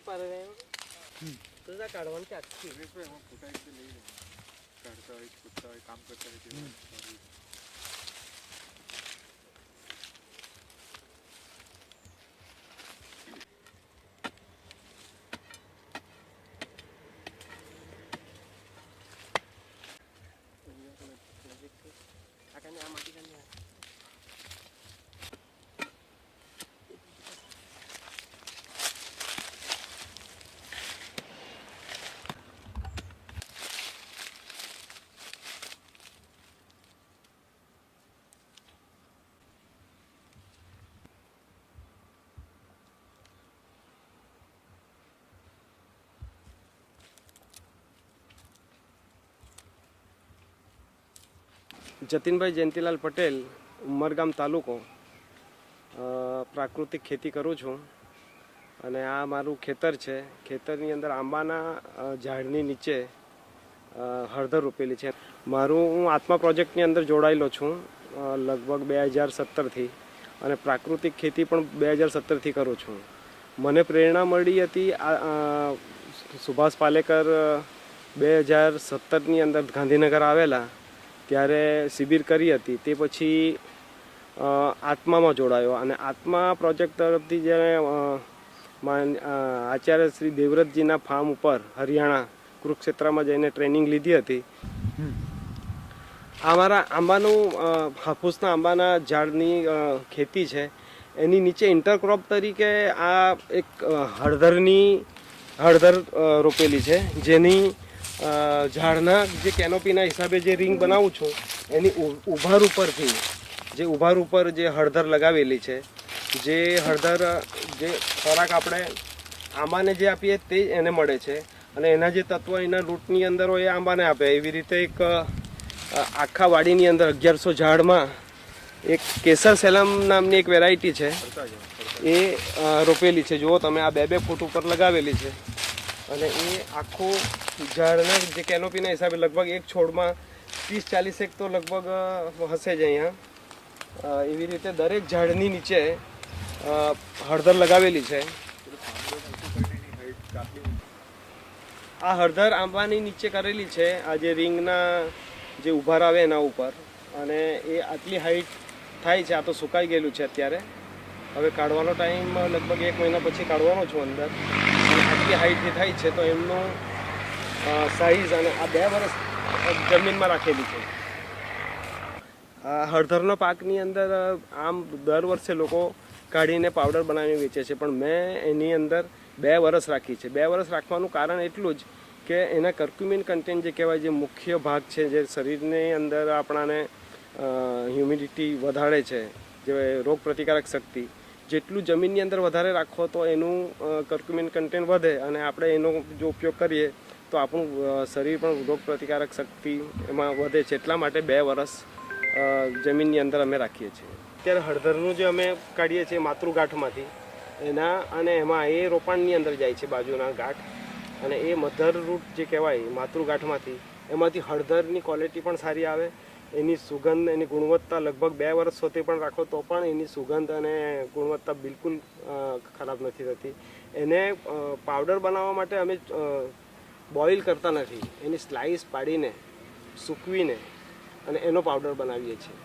બધું પારે તો જા કાઢવાનું છે આખી એમાં ફોટા એક લઈ લે કાઢતા હોય કૂદતા હોય કામ કરતા હોય તેવું સારું. આ કાને આ માટી કાને આ. જતીનભાઈ જયંતિલાલ પટેલ ઉમરગામ તાલુકો. પ્રાકૃતિક ખેતી કરું છું. અને આ મારું ખેતર છે. ખેતરની અંદર આંબાના ઝાડની નીચે હળદર રોપેલી છે. મારું, હું આત્મા પ્રોજેક્ટની અંદર જોડાયેલો છું. લગભગ બે હજાર સત્તરથી. અને પ્રાકૃતિક ખેતી પણ બે હજાર સત્તરથી કરું છું. મને પ્રેરણા મળી હતી સુભાષ પાલેકર બે હજાર સત્તરની અંદર ગાંધીનગર આવેલા. ત્યારે શિબિર કરી હતી તે પછી આત્મામાં જોડાયો અને આત્મા પ્રોજેક્ટ તરફથી જ્યારે આચાર્ય શ્રી દેવવ્રતજીના ફાર્મ ઉપર હરિયાણા કુરુક્ષેત્રમાં જઈને ટ્રેનિંગ લીધી હતી. અમારા આંબાનું હાફૂસના આંબાના ઝાડની ખેતી છે. એની નીચે ઇન્ટરક્રોપ તરીકે આ એક હળદરની હળદર રોપેલી છે. જેની ઝાડના જે કેનોપીના હિસાબે જે રિંગ બનાવું છું, એની ઉભાર ઉપરથી, જે ઉભાર ઉપર જે હળદર લગાવેલી છે, જે હળદર, જે ખોરાક આપણે આંબાને જે આપીએ તે એને મળે છે. અને એના જે તત્વ એના રૂટની અંદર હોય એ આંબાને આપે. એવી રીતે એક આખા વાડીની અંદર અગિયારસો ઝાડમાં એક કેસર સેલમ નામની એક વેરાયટી છે. એ રોપેલી છે. જુઓ તમે, આ બે બે ફૂટ ઉપર લગાવેલી છે. અને એ આખું ઝાડના જે કેનોપીના હિસાબે લગભગ એક છોડમાં ત્રીસ, ચાલીસ એક તો લગભગ હશે જ અહીંયા. એવી રીતે દરેક ઝાડની નીચે હળદર લગાવેલી છે. આ હળદર આંબાની નીચે કરેલી છે. આ જે રિંગના જે ઉભાર આવે એના ઉપર. અને એ આટલી હાઈટ થાય છે. આ તો સુકાઈ ગયેલું છે અત્યારે. હવે કાઢવાનો ટાઈમ લગભગ એક મહિના પછી કાઢવાનો છું અંદર. અને આટલી હાઈટથી થાય છે, તો એમનું સાઈઝ અને આ બે વર્ષ જમીનમાં રાખેલી છે. આ હળદરનો પાકની અંદર આમ દર વર્ષે લોકો કાઢીને પાવડર બનાવીને વેચે છે, પણ મેં એની અંદર બે વર્ષ રાખી છે. બે વર્ષ રાખવાનું કારણ એટલું જ કે એના કર્ક્યુમિન કન્ટેન્ટ જે કહેવાય, જે મુખ્ય ભાગ છે, જે શરીરની અંદર આપણાને હ્યુમિડિટી વધારે છે, જે રોગ પ્રતિકારક શક્તિ જેટલું જમીનની અંદર વધારે રાખો તો એનું કર્ક્યુમિન કન્ટેન્ટ વધે અને આપણે એનો જો ઉપયોગ કરીએ તો આપણું શરીર પણ રોગ પ્રતિકારક શક્તિ એમાં વધે છે. એટલા માટે બે વર્ષ જમીનની અંદર અમે રાખીએ છીએ. અત્યારે હળદરનું જે અમે કાઢીએ છીએ માતૃગાંઠમાંથી, એના અને એમાં એ રોપાણની અંદર જાય છે બાજુના ગાંઠ અને એ મધર રૂટ જે કહેવાય, માતૃગાંઠમાંથી, એમાંથી હળદરની ક્વોલિટી પણ સારી આવે એની સુગંધ, એની ગુણવત્તા લગભગ બે વર્ષ સુધી પણ રાખો તો પણ એની સુગંધ અને ગુણવત્તા બિલકુલ ખરાબ નથી થતી. એને પાવડર બનાવવા માટે અમે બોઇલ કરતા નથી. એની સ્લાઇસ પાડીને, સૂકવીને અને એનો પાવડર બનાવીએ છીએ.